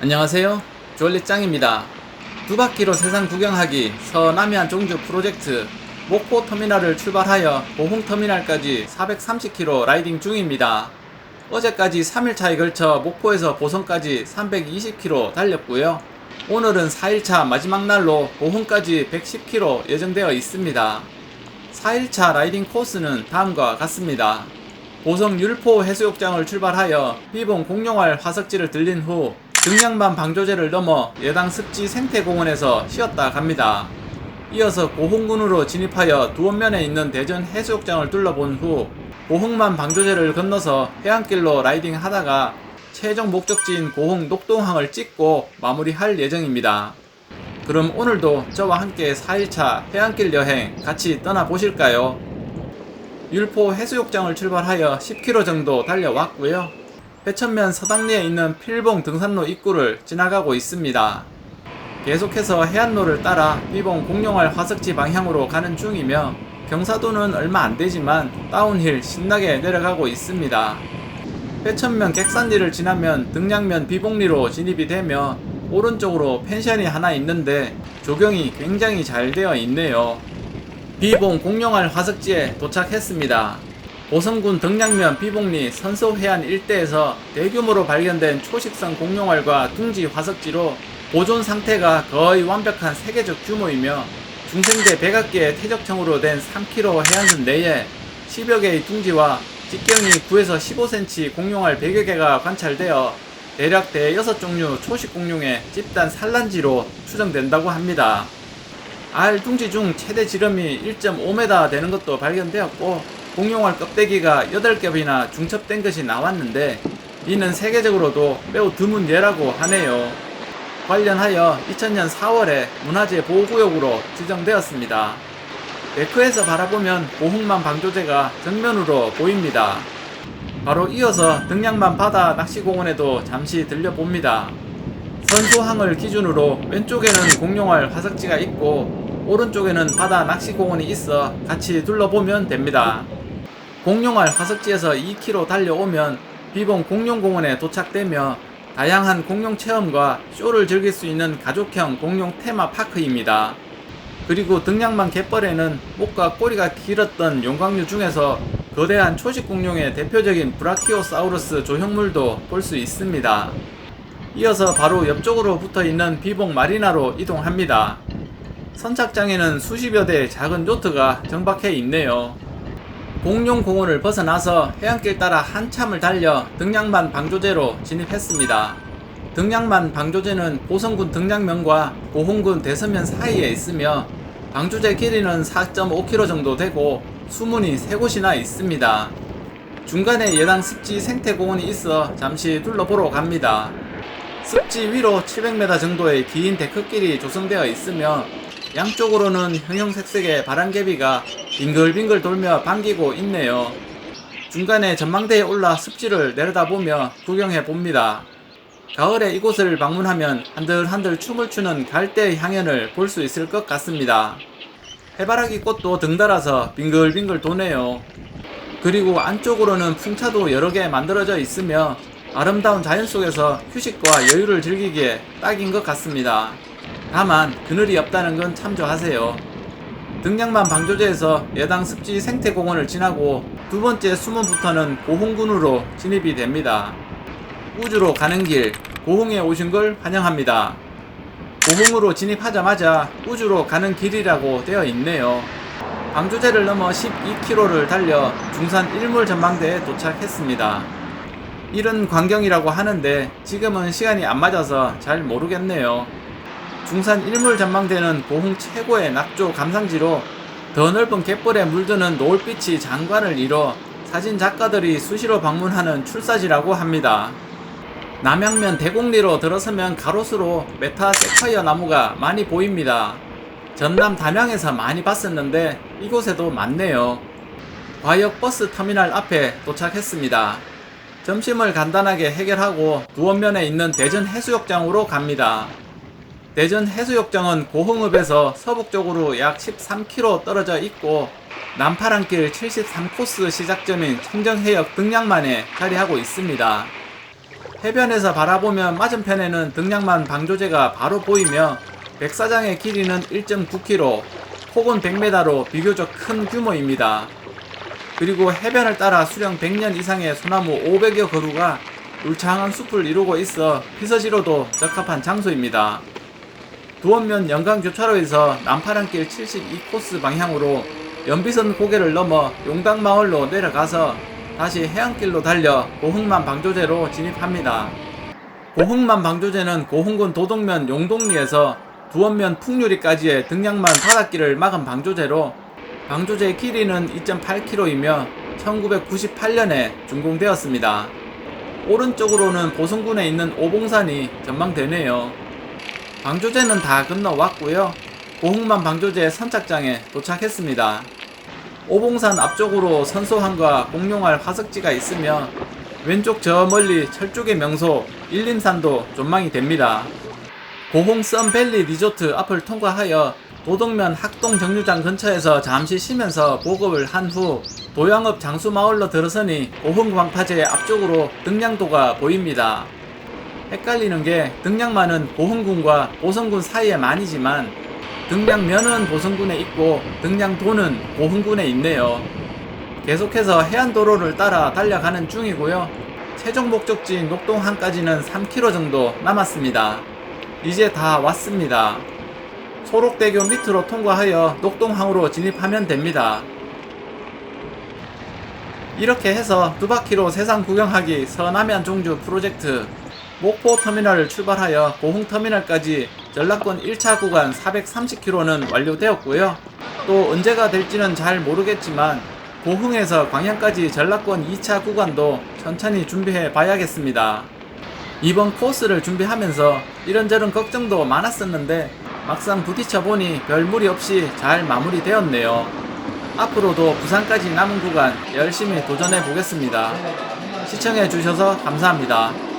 안녕하세요. 주얼리 짱입니다. 두 바퀴로 세상 구경하기 서남해안 종주 프로젝트 목포 터미널을 출발하여 보흥 터미널까지 430km 라이딩 중입니다. 어제까지 3일차에 걸쳐 목포에서 보성까지 320km 달렸고요. 오늘은 4일차 마지막 날로 보흥까지 110km 예정되어 있습니다. 4일차 라이딩 코스는 다음과 같습니다. 보성 율포 해수욕장을 출발하여 비봉 공룡알 화석지를 들린 후 등량반 방조제를 넘어 예당 습지 생태공원에서 쉬었다 갑니다. 이어서 고흥군으로 진입하여 두원면에 있는 대전 해수욕장을 둘러본 후 고흥만 방조제를 건너서 해안길로 라이딩 하다가 최종 목적지인 고흥 녹동항을 찍고 마무리할 예정입니다. 그럼 오늘도 저와 함께 4일차 해안길 여행 같이 떠나보실까요? 율포 해수욕장을 출발하여 10km 정도 달려왔고요. 회천면 서당리에 있는 필봉 등산로 입구를 지나가고 있습니다. 계속해서 해안로를 따라 비봉 공룡알 화석지 방향으로 가는 중이며 경사도는 얼마 안 되지만 다운힐 신나게 내려가고 있습니다. 회천면 객산리를 지나면 등량면 비봉리로 진입이 되며 오른쪽으로 펜션이 하나 있는데 조경이 굉장히 잘 되어 있네요. 비봉 공룡알 화석지에 도착했습니다. 보성군 등량면 비봉리 선소해안 일대에서 대규모로 발견된 초식성 공룡알과 둥지 화석지로 보존 상태가 거의 완벽한 세계적 규모이며 중생대 백악계의 퇴적청으로 된 3km 해안선 내에 10여 개의 둥지와 직경이 9에서 15cm 공룡알 100여 개가 관찰되어 대략 대 6종류 초식 공룡의 집단 산란지로 추정된다고 합니다. 알 둥지 중 최대 지름이 1.5m 되는 것도 발견되었고 공룡알 껍데기가 8겹이나 중첩된 것이 나왔는데 이는 세계적으로도 매우 드문 예라고 하네요. 관련하여 2000년 4월에 문화재 보호구역으로 지정되었습니다. 데크에서 바라보면 고흥만 방조제가 정면으로 보입니다. 바로 이어서 등량만 바다 낚시공원에도 잠시 들려봅니다. 선소항을 기준으로 왼쪽에는 공룡알 화석지가 있고 오른쪽에는 바다 낚시공원이 있어 같이 둘러보면 됩니다. 공룡알 화석지에서 2km 달려오면 비봉 공룡공원에 도착되며 다양한 공룡 체험과 쇼를 즐길 수 있는 가족형 공룡 테마 파크입니다. 그리고 등량만 갯벌에는 목과 꼬리가 길었던 용광류 중에서 거대한 초식 공룡의 대표적인 브라키오사우루스 조형물도 볼 수 있습니다. 이어서 바로 옆쪽으로 붙어 있는 비봉 마리나로 이동합니다. 선착장에는 수십여 대의 작은 요트가 정박해 있네요. 공룡 공원을 벗어나서 해안길 따라 한참을 달려 등량만 방조제로 진입했습니다. 등량만 방조제는 보성군 등량면과 고흥군 대서면 사이에 있으며 방조제 길이는 4.5km 정도 되고 수문이 세 곳이나 있습니다. 중간에 예당 습지 생태공원이 있어 잠시 둘러보러 갑니다. 습지 위로 700m 정도의 긴 데크길이 조성되어 있으며 양쪽으로는 형형색색의 바람개비가 빙글빙글 돌며 반기고 있네요. 중간에 전망대에 올라 습지를 내려다보며 구경해 봅니다. 가을에 이곳을 방문하면 한들한들 춤을 추는 갈대의 향연을 볼 수 있을 것 같습니다. 해바라기 꽃도 등달아서 빙글빙글 도네요. 그리고 안쪽으로는 풍차도 여러 개 만들어져 있으며 아름다운 자연 속에서 휴식과 여유를 즐기기에 딱인 것 같습니다. 다만 그늘이 없다는 건 참조하세요. 등량만 방조제에서 예당 습지 생태공원을 지나고 두 번째 수문부터는 고흥군으로 진입이 됩니다. 우주로 가는 길, 고흥에 오신 걸 환영합니다. 고흥으로 진입하자마자 우주로 가는 길이라고 되어 있네요. 방조제를 넘어 12km를 달려 중산 일몰 전망대에 도착했습니다. 이런 광경이라고 하는데 지금은 시간이 안 맞아서 잘 모르겠네요. 중산 일몰 전망대는 고흥 최고의 낙조 감상지로 더 넓은 갯벌에 물드는 노을빛이 장관을 이뤄 사진 작가들이 수시로 방문하는 출사지라고 합니다. 남양면 대곡리로 들어서면 가로수로 메타 세콰이어 나무가 많이 보입니다. 전남 담양에서 많이 봤었는데 이곳에도 많네요. 과역 버스 터미널 앞에 도착했습니다. 점심을 간단하게 해결하고 두원면에 있는 대전 해수욕장으로 갑니다. 대전 해수욕장은 고흥읍에서 서북쪽으로 약 13km 떨어져 있고 남파랑길 73코스 시작점인 청정해역 등량만에 자리하고 있습니다. 해변에서 바라보면 맞은편에는 등량만 방조제가 바로 보이며 백사장의 길이는 1.9km, 폭은 100m로 비교적 큰 규모입니다. 그리고 해변을 따라 수령 100년 이상의 소나무 500여 그루가 울창한 숲을 이루고 있어 피서지로도 적합한 장소입니다. 두원면 영광교차로에서 남파랑길 72코스 방향으로 연비선 고개를 넘어 용당마을로 내려가서 다시 해안길로 달려 고흥만 방조제로 진입합니다. 고흥만 방조제는 고흥군 도동면 용동리에서 두원면 풍류리까지의 등량만 바닷길을 막은 방조제로 방조제의 길이는 2.8km이며 1998년에 준공되었습니다. 오른쪽으로는 보성군에 있는 오봉산이 전망되네요. 방조제는 다 건너왔고요. 고흥만 방조제 선착장에 도착했습니다. 오봉산 앞쪽으로 선소항과 공룡알 화석지가 있으며 왼쪽 저 멀리 철쭉의 명소 일림산도 전망이 됩니다. 고흥 썬밸리 리조트 앞을 통과하여 도동면 학동 정류장 근처에서 잠시 쉬면서 보급을 한 후 도양읍 장수마을로 들어서니 고흥 광파제 앞쪽으로 등량도가 보입니다. 헷갈리는 게 등량만은 고흥군과 보성군 사이에 많이지만 등량면은 보성군에 있고 등량도는 고흥군에 있네요. 계속해서 해안도로를 따라 달려가는 중이고요. 최종 목적지인 녹동항까지는 3km 정도 남았습니다. 이제 다 왔습니다. 소록대교 밑으로 통과하여 녹동항으로 진입하면 됩니다. 이렇게 해서 두 바퀴로 세상 구경하기 서남해안 종주 프로젝트 목포 터미널을 출발하여 고흥 터미널까지 전라권 1차 구간 430km는 완료되었고요. 또 언제가 될지는 잘 모르겠지만 고흥에서 광양까지 전라권 2차 구간도 천천히 준비해 봐야겠습니다. 이번 코스를 준비하면서 이런저런 걱정도 많았었는데 막상 부딪혀 보니 별 무리 없이 잘 마무리되었네요. 앞으로도 부산까지 남은 구간 열심히 도전해 보겠습니다. 시청해 주셔서 감사합니다.